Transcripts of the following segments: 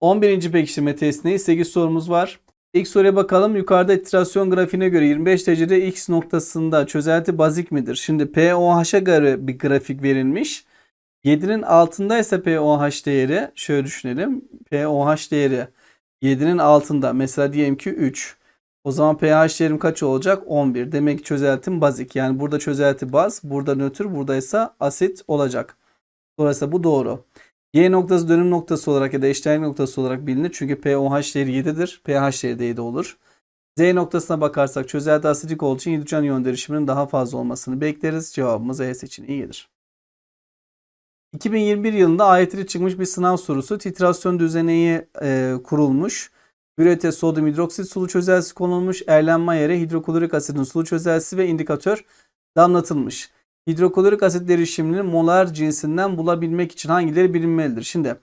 11. pekiştirme testineyiz. 8 sorumuz var. İlk soruya bakalım. Yukarıda titrasyon grafiğine göre 25 derecede X noktasında çözelti bazik midir? Şimdi POH'a göre bir grafik verilmiş. 7'nin altındaysa POH değeri şöyle düşünelim. POH değeri 7'nin altında. Mesela diyelim ki 3. O zaman pH değerim kaç olacak? 11. Demek ki çözeltim bazik. Yani burada çözelti baz, burada nötr, burada ise asit olacak. Dolayısıyla bu doğru. Y noktası dönüm noktası olarak ya da eşdeğer noktası olarak bilinir. Çünkü POH değeri 7'dir. pH değeri de 7 olur. Z noktasına bakarsak çözelti asidik olduğu için hidrojen iyon derişiminin daha fazla olmasını bekleriz. Cevabımız E seçeneği gelir. 2021 yılında ayetleri çıkmış bir sınav sorusu. Titrasyon düzeneği e, kurulmuş. Ürete sodyum hidroksit sulu çözeltisi konulmuş. Erlenme yere hidroklorik asitin sulu çözeltisi ve indikatör damlatılmış. Hidroklorik asit derişimini molar cinsinden bulabilmek için hangileri bilinmelidir? Şimdi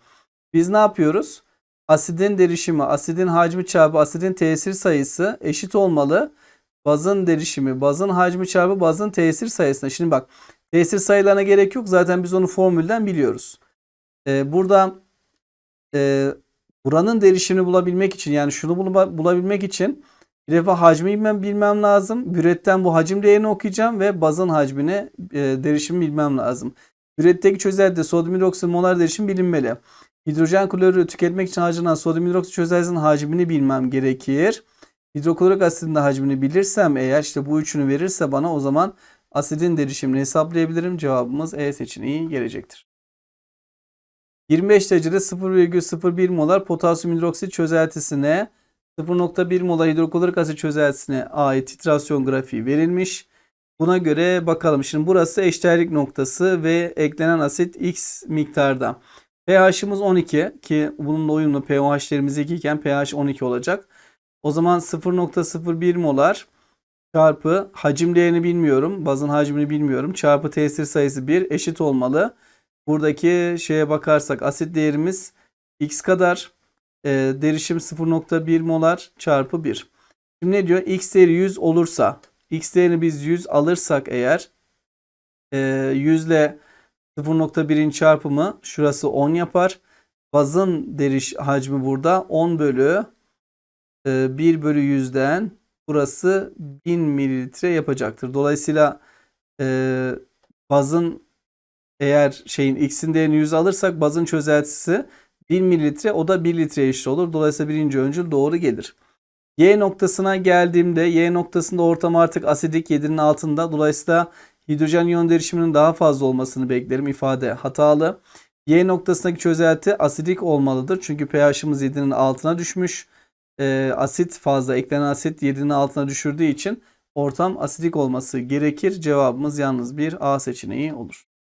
biz ne yapıyoruz? Asidin derişimi, asidin hacmi çarpı asidin tesir sayısı eşit olmalı. Bazın derişimi, bazın hacmi çarpı bazın tesir sayısına. Şimdi bak tesir sayılarına gerek yok. Zaten biz onu formülden biliyoruz. Ee, burada e, buranın derişimini bulabilmek için yani şunu bul- bulabilmek için bir defa hacmi bilmem, bilmem lazım. Büretten bu hacim değerini okuyacağım ve bazın hacmini e, derişimi bilmem lazım. Büretteki çözeltide sodyum hidroksit molar derişim bilinmeli. Hidrojen klorürü tüketmek için harcanan sodyum hidroksit çözeltisinin hacmini bilmem gerekir. Hidroklorik asitin de hacmini bilirsem eğer işte bu üçünü verirse bana o zaman asidin derişimini hesaplayabilirim. Cevabımız E seçeneği gelecektir. 25 derecede 0,01 molar potasyum hidroksit çözeltisine 0.1 molar hidroklorik asit çözeltisine ait titrasyon grafiği verilmiş. Buna göre bakalım. Şimdi burası eşdeğerlik noktası ve eklenen asit X miktarda. pH'ımız 12 ki bununla uyumlu pH'lerimiz 2 iken pH 12 olacak. O zaman 0.01 molar çarpı hacim değerini bilmiyorum. Bazın hacmini bilmiyorum. Çarpı tesir sayısı 1 eşit olmalı. Buradaki şeye bakarsak asit değerimiz X kadar. E, derişim 0.1 molar çarpı 1. Şimdi ne diyor? X değeri 100 olursa X değerini biz 100 alırsak eğer e, 100 ile 0.1'in çarpımı şurası 10 yapar. Bazın deriş hacmi burada 10 bölü e, 1 bölü 100'den burası 1000 mililitre yapacaktır. Dolayısıyla e, bazın eğer şeyin x'in değerini 100 alırsak bazın çözeltisi 1000 mililitre o da 1 litreye eşit olur. Dolayısıyla birinci öncül doğru gelir. Y noktasına geldiğimde Y noktasında ortam artık asidik 7'nin altında. Dolayısıyla hidrojen iyon derişiminin daha fazla olmasını beklerim. İfade hatalı. Y noktasındaki çözelti asidik olmalıdır. Çünkü pH'ımız 7'nin altına düşmüş. Ee, asit fazla eklenen asit 7'nin altına düşürdüğü için ortam asidik olması gerekir. Cevabımız yalnız bir A seçeneği olur.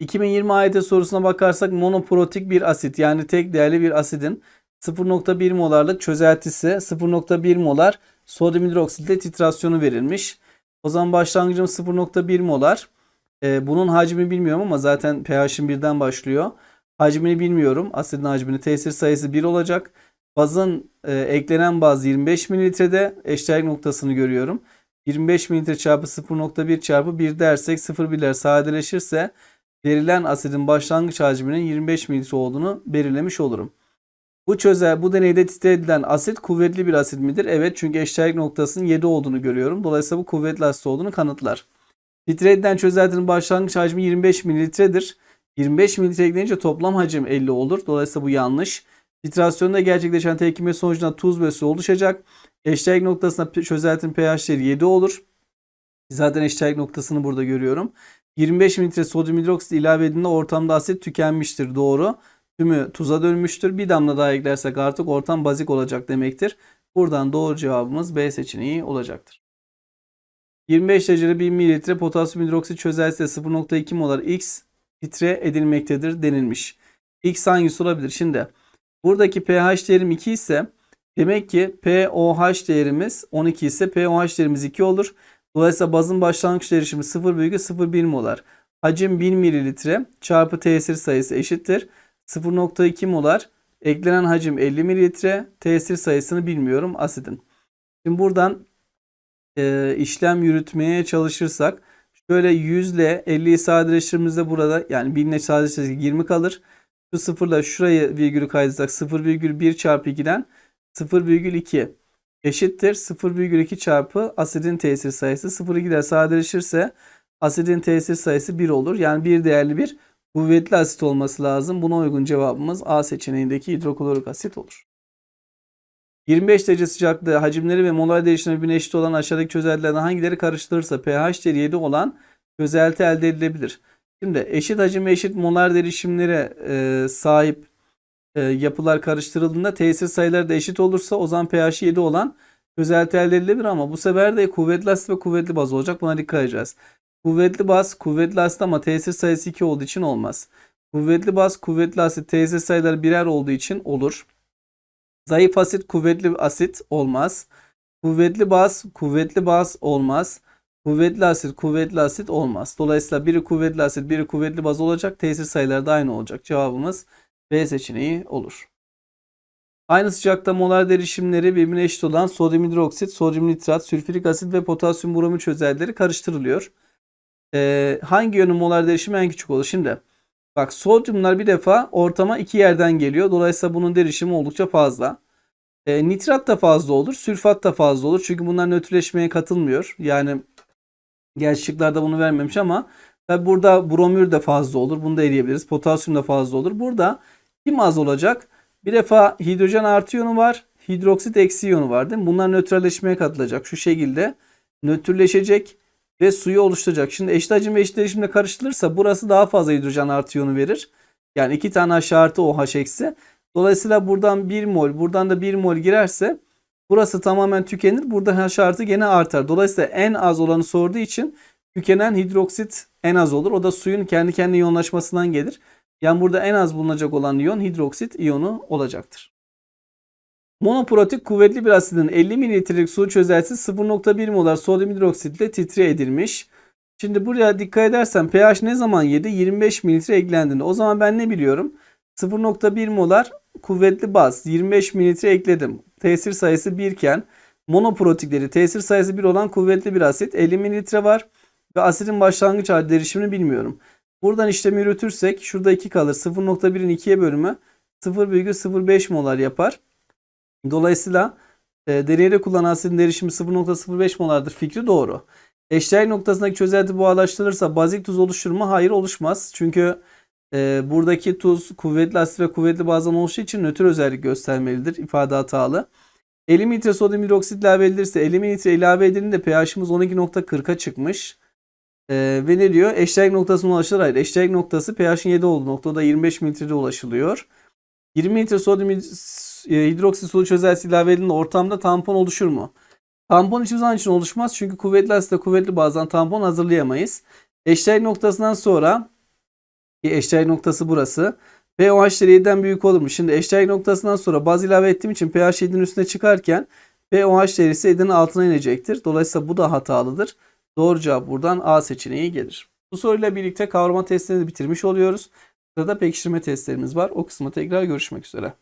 2020 AYT sorusuna bakarsak monoprotik bir asit yani tek değerli bir asidin 0.1 molarlık çözeltisi 0.1 molar sodyum hidroksitle titrasyonu verilmiş. O zaman başlangıcım 0.1 molar. Ee, bunun hacmini bilmiyorum ama zaten pH'im birden başlıyor. Hacmini bilmiyorum. Asidin hacmini tesir sayısı 1 olacak. Bazın e, eklenen baz 25 mililitrede eşdeğerlik noktasını görüyorum. 25 mililitre çarpı 0.1 çarpı 1 dersek 0,1'ler sadeleşirse verilen asidin başlangıç hacminin 25 mililitre olduğunu belirlemiş olurum. Bu çözel bu deneyde titre edilen asit kuvvetli bir asit midir? Evet çünkü eşdeğerlik noktasının 7 olduğunu görüyorum. Dolayısıyla bu kuvvetli asit olduğunu kanıtlar. Titre edilen çözeltinin başlangıç hacmi 25 mililitredir. 25 mililitre eklenince toplam hacim 50 olur. Dolayısıyla bu yanlış. Titrasyonda gerçekleşen tepkime sonucunda tuz ve su oluşacak. Eşdeğerlik noktasında çözeltinin pH değeri 7 olur. Zaten eşdeğerlik noktasını burada görüyorum. 25 mililitre sodyum hidroksit ilave edildiğinde ortamda asit tükenmiştir. Doğru. Tümü tuza dönmüştür. Bir damla daha eklersek artık ortam bazik olacak demektir. Buradan doğru cevabımız B seçeneği olacaktır. 25 derecede 1 mililitre potasyum hidroksit çözeltisi 0.2 molar X litre edilmektedir denilmiş. X hangisi olabilir? Şimdi buradaki pH değerim 2 ise demek ki pOH değerimiz 12 ise pOH değerimiz 2 olur. Dolayısıyla bazın başlangıç derişimi 0,01 molar. Hacim 1000 mililitre çarpı tesir sayısı eşittir. 0.2 molar. Eklenen hacim 50 mililitre. Tesir sayısını bilmiyorum asidin. Şimdi buradan e, işlem yürütmeye çalışırsak şöyle 100 ile 50'yi sadeleştirdiğimizde burada yani 1000 ile sadeleştirirsek 20 kalır. Şu sıfırla şurayı virgülü kaydırsak 0,1 çarpı 2'den 0,2 eşittir 0,2 çarpı asidin tesir sayısı 0,2'ler sadeleşirse asidin tesir sayısı 1 olur. Yani bir değerli bir kuvvetli asit olması lazım. Buna uygun cevabımız A seçeneğindeki hidroklorik asit olur. 25 derece sıcaklığı hacimleri ve molar değişimi birbirine eşit olan aşağıdaki çözeltilerden hangileri karıştırılırsa pH değeri 7 olan çözelti elde edilebilir. Şimdi eşit hacim ve eşit molar derişimlere e, sahip e, yapılar karıştırıldığında tesir sayıları da eşit olursa o zaman pH 7 olan çözelti elde edilebilir ama bu sefer de kuvvetli asit ve kuvvetli baz olacak. Buna dikkat edeceğiz. Kuvvetli baz kuvvetli asit ama tesir sayısı 2 olduğu için olmaz. Kuvvetli baz kuvvetli asit tesir sayıları birer olduğu için olur. Zayıf asit kuvvetli asit olmaz. Kuvvetli baz kuvvetli baz olmaz. Kuvvetli asit kuvvetli asit olmaz. Dolayısıyla biri kuvvetli asit biri kuvvetli baz olacak. Tesir sayıları da aynı olacak. Cevabımız B seçeneği olur. Aynı sıcakta molar derişimleri birbirine eşit olan sodyum hidroksit, sodyum nitrat, sülfürik asit ve potasyum bromür çözeltileri karıştırılıyor. Ee, hangi yönün molar derişimi en küçük olur? Şimdi bak sodyumlar bir defa ortama iki yerden geliyor. Dolayısıyla bunun derişimi oldukça fazla. Ee, nitrat da fazla olur, sülfat da fazla olur. Çünkü bunlar nötrleşmeye katılmıyor. Yani Gerçi bunu vermemiş ama tabi burada bromür de fazla olur. Bunu da eleyebiliriz. Potasyum da fazla olur. Burada kim az olacak? Bir defa hidrojen artı iyonu var. Hidroksit eksi iyonu var değil mi? Bunlar nötralleşmeye katılacak. Şu şekilde nötrleşecek ve suyu oluşturacak. Şimdi eşit hacim ve eşit derişimle karıştırılırsa burası daha fazla hidrojen artı iyonu verir. Yani iki tane H artı OH eksi. Dolayısıyla buradan 1 mol, buradan da 1 mol girerse Burası tamamen tükenir. Burada H artı gene artar. Dolayısıyla en az olanı sorduğu için tükenen hidroksit en az olur. O da suyun kendi kendine iyonlaşmasından gelir. Yani burada en az bulunacak olan iyon hidroksit iyonu olacaktır. Monoprotik kuvvetli bir asidin 50 mililitrelik su çözeltisi 0.1 molar sodyum hidroksitle titre edilmiş. Şimdi buraya dikkat edersen pH ne zaman 7? 25 mililitre eklendiğinde. O zaman ben ne biliyorum? 0.1 molar kuvvetli baz 25 mililitre ekledim. Tesir sayısı 1 iken monoprotikleri tesir sayısı 1 olan kuvvetli bir asit 50 mililitre var ve asidin başlangıç derişimini bilmiyorum. Buradan işlemi yürütürsek şurada 2 kalır. 0.1'in 2'ye bölümü 0,05 molar yapar. Dolayısıyla e, deneyde kullanan asidin derişimi 0.05 molardır fikri doğru. Eşdeğer noktasındaki çözelti buharlaştırılırsa bazik tuz oluşur mu? Hayır oluşmaz. Çünkü e, buradaki tuz kuvvetli asit ve kuvvetli bazdan oluştuğu için nötr özellik göstermelidir. İfade hatalı. 50 mililitre sodyum hidroksit ilave edilirse 50 mililitre ilave edildiğinde pH'imiz 12.40'a çıkmış. E, ve ne diyor? Eşdeğer noktasına ulaşılır. Hayır. Eşdeğer noktası pH'in 7 olduğu noktada 25 mililitrede ulaşılıyor. 20 mililitre sodyum hidroksit sulu çözeltisi ilave edildiğinde ortamda tampon oluşur mu? Tampon hiçbir zaman için oluşmaz. Çünkü kuvvetli asit ve kuvvetli bazdan tampon hazırlayamayız. Eşdeğer noktasından sonra eşdeğer noktası burası. pOH değeri 7'den büyük olur mu? Şimdi eşdeğer noktasından sonra baz ilave ettiğim için pH 7'nin üstüne çıkarken pOH değeri ise 7'nin altına inecektir. Dolayısıyla bu da hatalıdır. Doğru cevap buradan A seçeneği gelir. Bu soruyla birlikte kavrama testlerini bitirmiş oluyoruz. Sırada pekiştirme testlerimiz var. O kısmı tekrar görüşmek üzere.